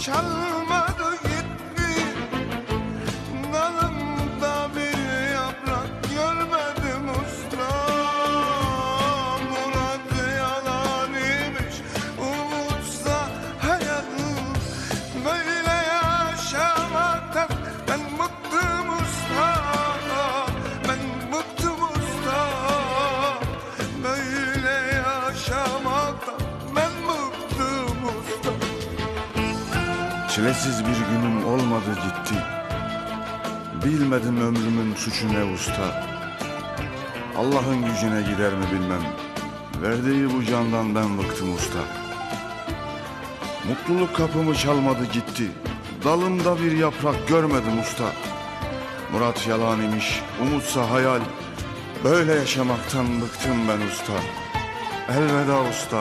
çalmadı gitti. Dalımda bir yaprak görmedim usta. Murat yalan imiş umutsa hayal Böyle yaşamaktan ben bıktım usta. Ben bıktım usta. Böyle yaşamaktan Çilesiz bir günüm olmadı gitti. Bilmedim ömrümün suçu ne usta. Allah'ın gücüne gider mi bilmem. Verdiği bu candan ben bıktım usta. Mutluluk kapımı çalmadı gitti. Dalımda bir yaprak görmedim usta. Murat yalan imiş, umutsa hayal. Böyle yaşamaktan bıktım ben usta. Elveda usta